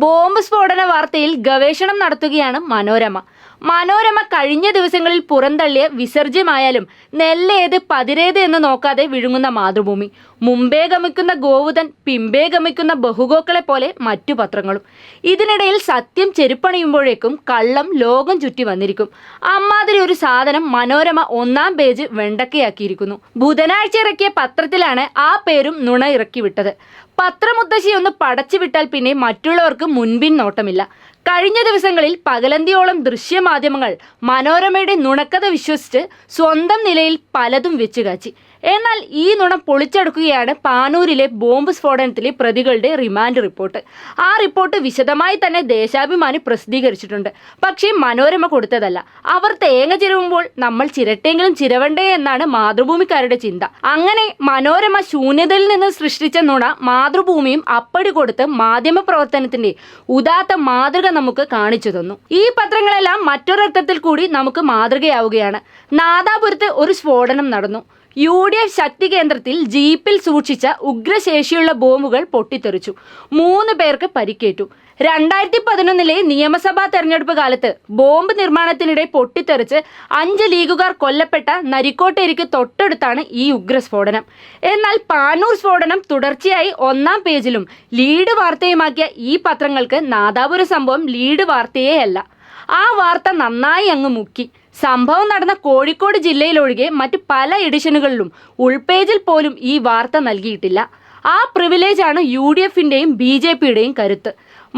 Bomb സ്ഫോടന വാർത്തയിൽ ഗവേഷണം നടത്തുകയാണ് മനോരമ. മനോരമ കഴിഞ്ഞ ദിവസങ്ങളിൽ പുറന്തള്ളിയ വിസർജ്യമായാലും നെല്ലേത് പതിരേത് എന്ന് നോക്കാതെ വിഴുങ്ങുന്ന മാതൃഭൂമി. മുമ്പേ ഗമിക്കുന്ന ഗോവുതൻ പിമ്പേ ഗമിക്കുന്ന ബഹുഗോക്കളെ പോലെ മറ്റു പത്രങ്ങളും. ഇതിനിടയിൽ സത്യം ചെരുപ്പണിയുമ്പോഴേക്കും കള്ളം ലോകം ചുറ്റി വന്നിരിക്കും. അമ്മാതിരി ഒരു സാധനം മനോരമ ഒന്നാം പേജ് വെണ്ടക്കയാക്കിയിരിക്കുന്നു. ബുധനാഴ്ച ഇറക്കിയ പത്രത്തിലാണ് ആ പേരും നുണ ഇറക്കി വിട്ടത് പത്രമുത്തശ്ശി ഒന്ന് പടച്ചു വിട്ടാൽ പിന്നെ മറ്റുള്ളവർക്ക് മുൻപിൻ നോട്ടമില്ല. കഴിഞ്ഞ ദിവസങ്ങളിൽ പകലന്തിയോളം ദൃശ്യമാധ്യമങ്ങൾ മനോരമയുടെ നുണക്കഥ വിശ്വസിച്ച് സ്വന്തം നിലയിൽ പലതും വെച്ചു കാച്ചി എന്നാൽ ഈ നുണ പൊളിച്ചെടുക്കുകയാണ് പാനൂരിലെ ബോംബ് സ്ഫോടനത്തിലെ പ്രതികളുടെ റിമാൻഡ് റിപ്പോർട്ട്. ആ റിപ്പോർട്ട് വിശദമായി തന്നെ ദേശാഭിമാനി പ്രസിദ്ധീകരിച്ചിട്ടുണ്ട്. പക്ഷേ മനോരമ കൊടുത്തതല്ല. അവർ തേങ്ങ ചിരവുമ്പോൾ നമ്മൾ ചിരട്ടെങ്കിലും ചിരവണ്ടേ എന്നാണ് മാതൃഭൂമിക്കാരുടെ ചിന്ത. അങ്ങനെ മനോരമ ശൂന്യതയിൽ നിന്ന് സൃഷ്ടിച്ച നുണ മാതൃഭൂമിയും അപ്പടി കൊടുത്ത് മാധ്യമ പ്രവർത്തനത്തിന്റെ ഉദാത്ത മാതൃക നമുക്ക് കാണിച്ചു തന്നു. ഈ പത്രങ്ങളെല്ലാം മറ്റൊരർത്ഥത്തിൽ കൂടി നമുക്ക് മാതൃകയാവുകയാണ്. നാദാപുരത്ത് ഒരു സ്ഫോടനം നടന്നു. യു ഡി എഫ് ശക്തി കേന്ദ്രത്തിൽ ജീപ്പിൽ സൂക്ഷിച്ച ഉഗ്രശേഷിയുള്ള ബോംബുകൾ പൊട്ടിത്തെറിച്ചു. മൂന്ന് പേർക്ക് പരിക്കേറ്റു. രണ്ടായിരത്തി പതിനൊന്നിലെ നിയമസഭാ തെരഞ്ഞെടുപ്പ് കാലത്ത് ബോംബ് നിർമ്മാണത്തിനിടെ പൊട്ടിത്തെറിച്ച് അഞ്ച് ലീഗുകാർ കൊല്ലപ്പെട്ട നരിക്കോട്ടേരിക്ക് തൊട്ടടുത്താണ് ഈ ഉഗ്രസ്ഫോടനം. എന്നാൽ പാനൂർ സ്ഫോടനം തുടർച്ചയായി ഒന്നാം പേജിലും ലീഡ് വാർത്തയുമാക്കിയ ഈ പത്രങ്ങൾക്ക് നാദാപുര സംഭവം ലീഡ് വാർത്തയേ അല്ല ആ വാർത്ത നന്നായി അങ്ങ് മുക്കി. സംഭവം നടന്ന കോഴിക്കോട് ജില്ലയിലൊഴികെ മറ്റ് പല എഡിഷനുകളിലും ഉൾപേജിൽ പോലും ഈ വാർത്ത നൽകിയിട്ടില്ല. ആ പ്രിവിലേജാണ് യു ഡി എഫിന്റെയും ബി ജെ പിയുടെയും കരുത്ത്.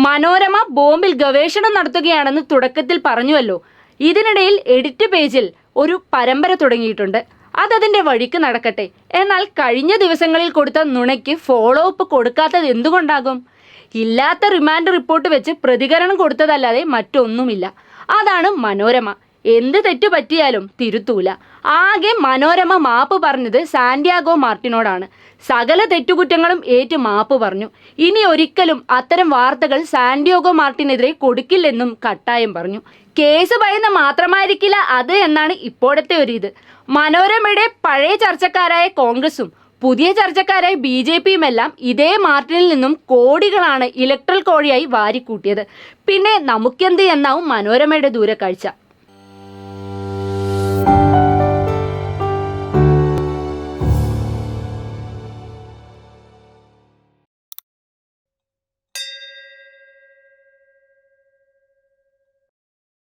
മനോരമ ബോംബിൽ ഗവേഷണം നടത്തുകയാണെന്ന് തുടക്കത്തിൽ പറഞ്ഞുവല്ലോ. ഇതിനിടയിൽ എഡിറ്റ് പേജിൽ ഒരു പരമ്പര തുടങ്ങിയിട്ടുണ്ട്. അതതിന്റെ വഴിക്ക് നടക്കട്ടെ. എന്നാൽ കഴിഞ്ഞ ദിവസങ്ങളിൽ കൊടുത്ത നുണയ്ക്ക് ഫോളോ അപ്പ് കൊടുക്കാത്തത് എന്തുകൊണ്ടാകും? ഇല്ലാത്ത റിമാൻഡ് റിപ്പോർട്ട് വെച്ച് പ്രതികരണം കൊടുത്തതല്ലാതെ മറ്റൊന്നുമില്ല. അതാണ് മനോരമ. എന്ത് തെറ്റു പറ്റിയാലും തിരുത്തൂല. ആകെ മനോരമ മാപ്പ് പറഞ്ഞത് സാന്റിയാഗോ മാർട്ടിനോടാണ്. സകല തെറ്റുകുറ്റങ്ങളും ഏറ്റു മാപ്പ് പറഞ്ഞു. ഇനി ഒരിക്കലും അത്തരം വാർത്തകൾ സാന്റിയാഗോ മാർട്ടിനെതിരെ കൊടുക്കില്ലെന്നും കട്ടായം പറഞ്ഞു. കേസ് ഭയന്ന് മാത്രമായിരിക്കില്ല അത് എന്നാണ് ഇപ്പോഴത്തെ ഒരു ഇത്. മനോരമയുടെ പഴയ ചർച്ചക്കാരായ കോൺഗ്രസും പുതിയ ചർച്ചക്കാരായ ബി ജെ പിയും എല്ലാം ഇതേ മാർട്ടിനിൽ നിന്നും കോടികളാണ് ഇലക്ട്രൽ കോഴിയായി വാരിക്കൂട്ടിയത്. പിന്നെ നമുക്കെന്ത് എന്നാവും മനോരമയുടെ ദൂരക്കാഴ്ച.